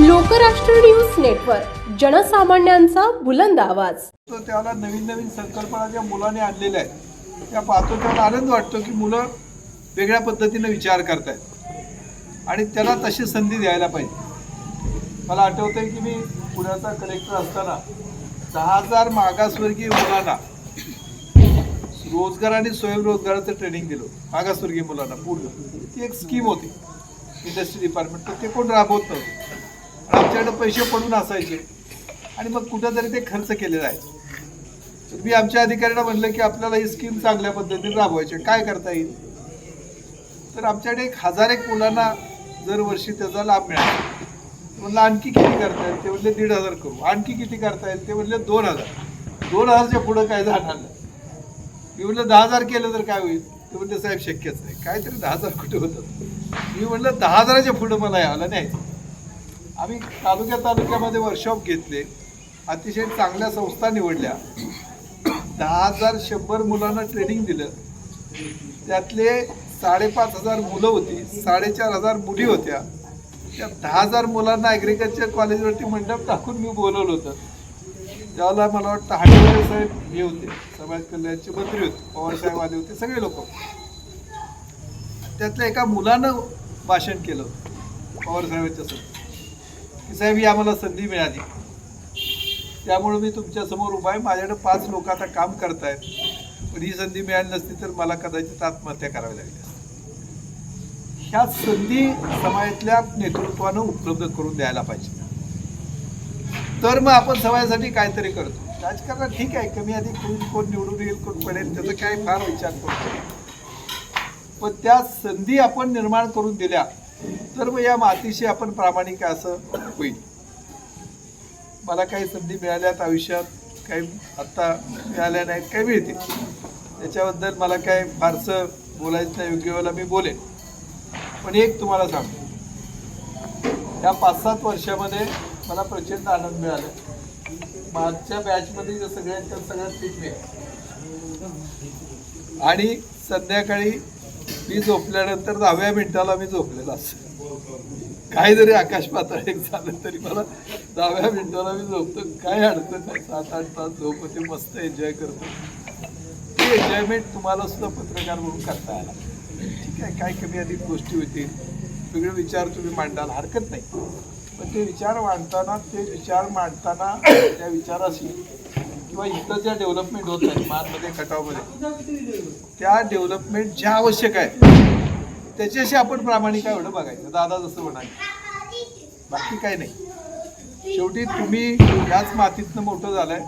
Lokrashtra news network जनसामान्यांचा बुलंद आवाज. त्याला नवीन नवीन संकल्पना ज्या मुलाने आणलेल्या आहेत त्या पाहतो त्याला आनंद वाटतो की मुलं वेगळ्या पद्धतीने विचार करतायत. आणि त्याला तशी संधी द्यायला पाहिजे. मला आठवतंय की मी पुण्याचा कलेक्टर असताना दहा हजार मागासवर्गीय मुलांना रोजगार आणि स्वयंरोजगाराचं ट्रेनिंग दिलं मागासवर्गीय मुलांना पूर्ण. ती एक स्कीम होती. इंडस्ट्री डिपार्टमेंट तर ते कोण राबवत नव्हतं. आमच्याकडे पैसे पडून असायचे. आणि मग कुठंतरी ते खर्च केले जायचे मी आमच्या अधिकाऱ्यांना म्हणलं की आपल्याला ही स्कीम चांगल्या पद्धतीने राबवायची आहे. काय करता येईल? तर आमच्याकडे एक हजार एक मुलांना दरवर्षी त्याचा लाभ मिळाला. म्हणलं आणखी किती करता येईल? ते म्हणले दीड हजार करू. आणखी किती करता येईल? ते म्हणले दोन हजार. दोन हजारच्या पुढं काय जाणार नाही. मी म्हणलं दहा हजार केलं तर काय होईल? ते म्हणले साहेब शक्यच नाही. काहीतरी दहा हजार कुठे होतं मी म्हणलं दहा हजाराच्या पुढं मला यायला नाही. आम्ही तालुक्या तालुक्यामध्ये वर्कशॉप घेतले. अतिशय चांगल्या संस्था निवडल्या. दहा हजार शंभर मुलांना ट्रेनिंग दिलं. त्यातले साडेपाच हजार मुलं होती साडेचार हजार मुली होत्या. त्या दहा हजार मुलांना ॲग्रिकल्चर कॉलेजवरती मंडप टाकून मी बोलवलं होतं. त्यावेळेला मला वाटतं हाटेवाले साहेब हे होते समाज कल्याणचे मंत्री होते पवार साहेब आले होते सगळे लोक. त्यातल्या एका मुलानं भाषण केलं पवार साहेबांच्या समोर की साहेब ही आम्हाला संधी मिळाली. त्यामुळे मी तुमच्यासमोर उभा आहे. माझ्याकडे पाच लोक आता काम करतायत. पण ही संधी मिळाली नसती तर मला कदाचित आत्महत्या करावी लागली असती. ह्या संधी समाजातल्या नेतृत्वानं उपलब्ध करून द्यायला पाहिजे. तर मग आपण समाजासाठी काहीतरी करतो. राजकारणात ठीक आहे. कमी अधिक कोण कोण निवडून येईल कोण पडेल त्याचा काय फार विचार करतो पण त्या संधी आपण निर्माण करून दिल्या तर मग या मातीशी आपण प्रामाणिक आहे असं होईल. मला काही संधी मिळाल्यात आयुष्यात काही आत्ता मिळाल्या नाहीत काही मिळतील. त्याच्याबद्दल मला काय फारसं बोलायचं नाही योग्य वेळेला मी बोलेन. पण एक तुम्हाला सांगतो. या पाच सात वर्षामध्ये मला प्रचंड आनंद मिळाला. मागच्या बॅचमध्ये जे सगळ्यांच्या सगळ्यात फिट मिळालं आणि संध्याकाळी मी झोपल्यानंतर दहाव्या मिनिटाला मी झोपलेला असं काही जरी आकाश पातळ एक झालं तरी मला दहाव्या मिनिटाला मी झोपतो. काय अडचण नाही. सात आठ तास झोप होते मस्त एन्जॉय करतो. ते एन्जॉयमेंट तुम्हाला सुद्धा पत्रकार म्हणून करता आला. ठीक आहे काय कमी अधिक गोष्टी होतील. वेगळे विचार तुम्ही मांडाल हरकत नाही. पण ते विचार मांडताना ते विचार मांडताना त्या विचाराशी किंवा इथं ज्या डेव्हलपमेंट होत आहेत मानमध्ये खटावमध्ये त्या डेव्हलपमेंट ज्या आवश्यक आहे त्याच्याशी आपण प्रामाणिक आहे एवढं बघायचं. दादा जसं म्हणाले. बाकी काय नाही. शेवटी तुम्ही याच मातीतनं मोठं झालंय.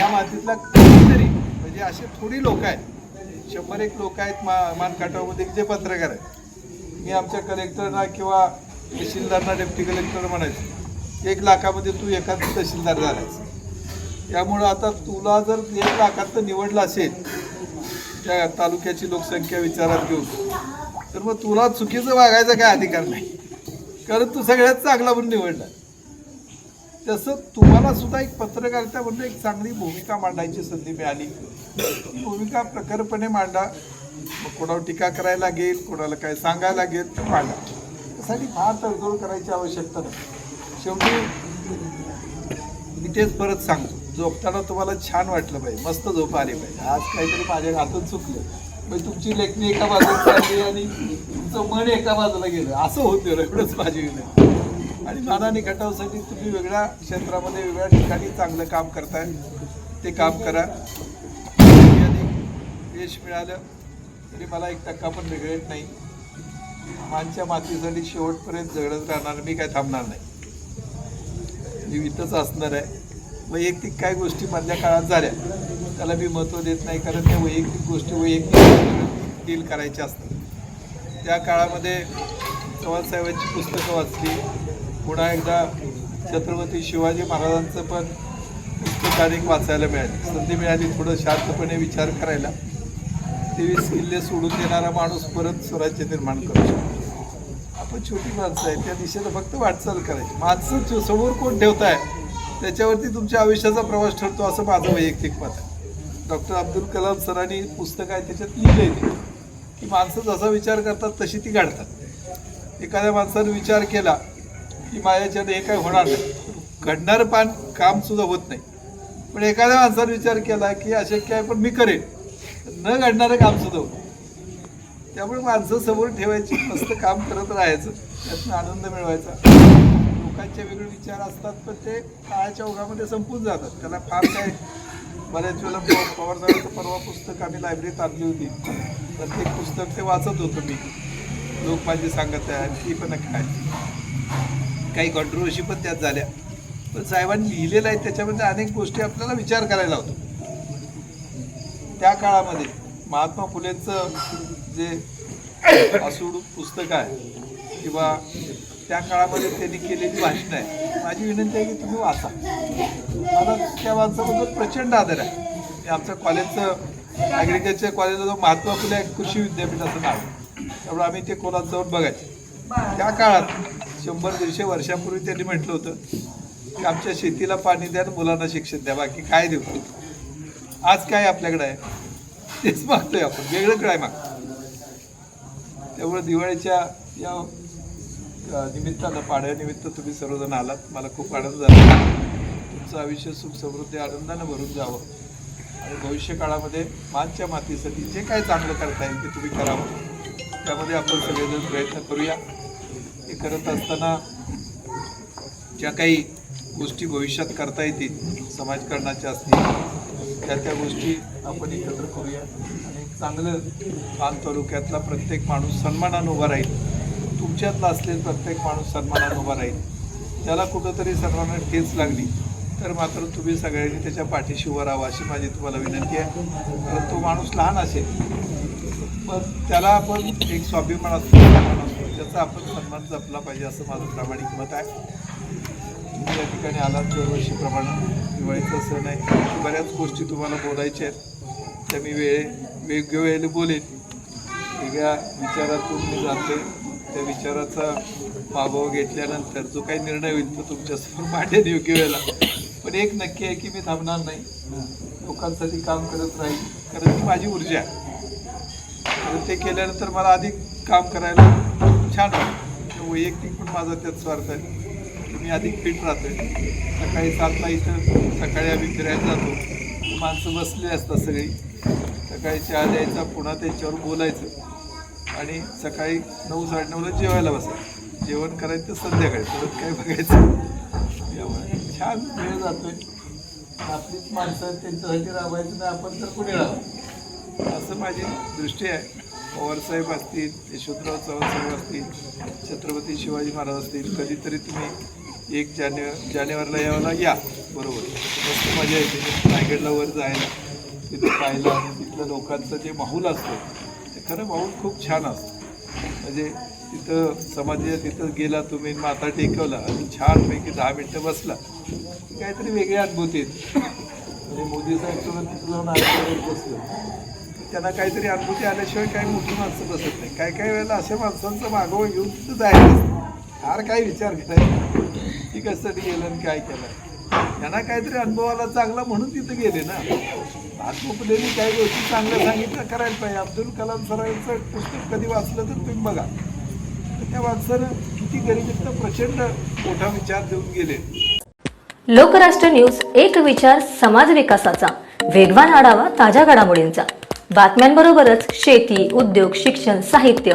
या मातीतला कितीतरी म्हणजे असे थोडी लोक आहेत. शंभर एक लोक आहेत मा मानकाटावमध्ये जे पत्रकार आहेत. मी आमच्या कलेक्टरना किंवा तहसीलदारना डेप्टी कलेक्टर म्हणायचो. एक लाखामध्ये तू एखादं तहसीलदार झालायस. त्यामुळं आता तुला जर एक लाखात निवडलं असेल त्या तालुक्याची लोकसंख्या विचारात घेऊन तर मग तुला चुकीचं वागायचा काय अधिकार नाही. कारण तू सगळ्यात चांगला म्हणून निवडला. तसं तुम्हाला सुद्धा एक पत्रकारिता म्हणून एक चांगली भूमिका मांडायची संधी मिळाली. ती भूमिका प्रखरपणे मांडा. मग कोणावर टीका करायला लागेल कोणाला काय सांगायला लागेल तर मांडा. त्यासाठी फार तडजोड करायची आवश्यकता नाही. शेवटी मी तेच परत सांगतो. झोपताना तुम्हाला छान वाटलं पाहिजे. मस्त झोप आली पाहिजे. आज काहीतरी माझ्या हातून चुकलं. म्हणजे तुमची लेखणी एका बाजूला चालली आणि तुमचं मन एका बाजूला गेलं. असं होत गेलं एवढंच माझी विनंती आणि नानानी खटावसाठी तुम्ही वेगळ्या क्षेत्रामध्ये वेगळ्या ठिकाणी चांगलं काम करताय. ते काम करा. यश मिळालं तरी मला एक टक्का पण रिग्रेट नाही. मानच्या मातीसाठी शेवटपर्यंत झगडत राहणार मी काय थांबणार नाही. मी इथंच असणार आहे. वैयक्तिक काय गोष्टी मधल्या काळात झाल्या. त्याला मी महत्त्व देत नाही कारण त्या वैयक्तिक गोष्टी वैयक्तिक डील करायच्या असतात. त्या काळामध्ये चव्हाणसाहेबांची पुस्तकं वाचली. पुन्हा एकदा छत्रपती शिवाजी महाराजांचं पण पुस्तक वाचायला मिळाली. संधी मिळाली थोडं शांतपणे विचार करायला. तेवीस किल्ले सोडून देणारा माणूस परत स्वराज्य निर्माण करू शकतो. आपण छोटी माणसं आहे त्या दिशेनं फक्त वाटचाल करायची. माणसं समोर कोण ठेवताय? त्याच्यावरती तुमच्या आयुष्याचा प्रवास ठरतो असं माझं वैयक्तिक मत आहे. डॉक्टर अब्दुल कलाम सरांनी पुस्तक आहे त्याच्यात लिहिलेली ते. की माणसं जसा विचार करतात तशी ती घडतात. एखाद्या माणसानं विचार केला की माझ्याच्यानं हे काय होणार नाही. घडणारं पान कामसुद्धा होत नाही. पण एखाद्या माणसानं विचार केला की अशक्य आहे पण मी करेन. न घडणारं काम सुद्धा होतं त्यामुळे माणसं समोर ठेवायची मस्त काम करत राहायचं. त्यातून आनंद मिळवायचा. लोकांचे वेगळे विचार असतात पण ते काळाच्या ओघामध्ये संपून जातात. त्याला फार काय बऱ्याच वेळेला पवार साहेबांचं परवा पुस्तक आम्ही लायब्ररीत आणली होती. प्रत्येक पुस्तक ते वाचत होतो मी. लोक माझी सांगत आहे ती पण काय? काही कॉन्ट्रोवर्सी पण त्यात झाल्या. पण साहेबांनी लिहिलेलं आहे त्याच्यामध्ये अनेक गोष्टी आपल्याला विचार करायला होतो. त्या काळामध्ये महात्मा फुलेंचं जे असूड पुस्तक आहे किंवा त्या काळामध्ये त्यांनी केलेली भाषणं आहे. माझी विनंती आहे की तुम्ही वाचा. मला त्या माणसाबद्दल प्रचंड आदर आहे. आमच्या आमचं कॉलेजचं ॲग्रिकल्चर कॉलेजला जो महात्मा फुले कृषी विद्यापीठाचं नाव. आहे. त्यामुळे आम्ही ते कोणात जाऊन बघायचे. त्या काळात शंभर दीडशे वर्षापूर्वी त्यांनी म्हटलं होतं की आमच्या शेतीला पाणी द्या आणि मुलांना शिक्षण द्या. बाकी काय देऊ? आज काय आपल्याकडे आहे? तेच मागतोय आपण. वेगळं काय मागतो त्यामुळे दिवाळीच्या या निमित्तानं पाड्यानिमित्त तुम्ही सर्वजण आलात. मला खूप आनंद झाला. तुमचं आयुष्य सुख समृद्धी आनंदानं भरून जावं. आणि भविष्य काळामध्ये मानच्या मातीसाठी जे काय चांगलं करता येईल ते तुम्ही करावं. त्यामध्ये आपण सगळेजण प्रयत्न करूया. हे करत असताना ज्या काही गोष्टी भविष्यात करता येतील समाजकारणाच्या असतील त्या त्या गोष्टी आपण एकत्र करूया. आणि चांगलं पान तालुक्यातला प्रत्येक माणूस सन्मानानं उभा राहील. तुमच्यातला असलेला प्रत्येक माणूस सन्मानात उभा राहील. त्याला कुठंतरी सर्वांना ठेच लागली. तर मात्र तुम्ही सगळ्यांनी त्याच्या पाठीशी उभं राहावं अशी माझी तुम्हाला विनंती आहे. कारण तो माणूस लहान असेल पण त्याला आपण एक स्वाभिमान असतो सन्मान असतो. त्याचा आपण सन्मान जपला पाहिजे असं माझं प्रामाणिक मत आहे. तुम्ही या ठिकाणी आलात दरवर्षीप्रमाणे दिवाळीचा सण आहे. बऱ्याच गोष्टी तुम्हाला बोलायच्या आहेत. त्या मी वेळे वेगवेगळ्या वेळेला बोलेन. वेगळ्या विचारातून मी जाते. त्या विचाराचा मागोवा घेतल्यानंतर जो काही निर्णय होईल तो तुमच्यासमोर मांडेन योग्य वेळेला. पण एक नक्की आहे की मी थांबणार नाही. लोकांसाठी काम करत राहील. कारण ती माझी ऊर्जा आहे. आणि ते केल्यानंतर मला अधिक काम करायला छान वाटतं. वैयक्तिक पण माझा त्यात स्वार्थ आहे. की मी अधिक फिट राहतोय. सकाळी सातला इथं सकाळी आम्ही फिरायला जातो. माणसं बसली असतात सगळी. सकाळी चहा द्यायचा पुन्हा त्यांच्यावर बोलायचं. आणि सकाळी नऊ साडेनऊला जेवायला बसायचं जेवण करायचं संध्याकाळी. परत काय बघायचं? यामुळे छान वेळ जातोय. आपलीच माणसं त्यांच्यासाठी राबायचं नाही आपण तर कुठे राहावं असं माझी दृष्टी आहे. पवारसाहेब असतील यशवंतराव चव्हाण साहेब असतील छत्रपती शिवाजी महाराज असतील कधीतरी तुम्ही एक जानेवारी जानेवारीला यावाला या. बरोबर. मस्त मजा येते. रायगडला वर जायला तिथे पाहायला आणि तिथलं लोकांचं जे माहूल असतं खरं माहोल खूप छान असतं. म्हणजे तिथं समाजाच्या तिथं गेला तुम्ही माथा टेकवला आणि छानपैकी दहा मिनटं बसला. काहीतरी वेगळे अनुभूती येते. म्हणजे मोदी साहेब तुला तिथं जाऊन आल्यावर बसलं. त्यांना काहीतरी अनुभूती आल्याशिवाय काही मोठी माणसं बसत नाही. काय काही वेळेला अशा माणसांचं मागोवा घेऊन तिथं जायचं फार काय विचार करायचा ती कशासाठी गेलं आणि काय केलं? यांना काहीतरी अनुभव आला चांगला म्हणून तिथं गेले ना. महात्मा काही गोष्टी चांगल्या सांगितल्या करायला पाहिजे. अब्दुल कलाम सरांचं पुस्तक कधी वाचलं तर तुम्ही बघा. तर त्या माणसानं किती गरिबीतनं प्रचंड मोठा विचार देऊन गेले. लोकराष्ट्र न्यूज एक विचार समाज विकासाचा. वेगवान आढावा ताज्या घडामोडींचा. बातम्यांबरोबरच शेती उद्योग शिक्षण साहित्य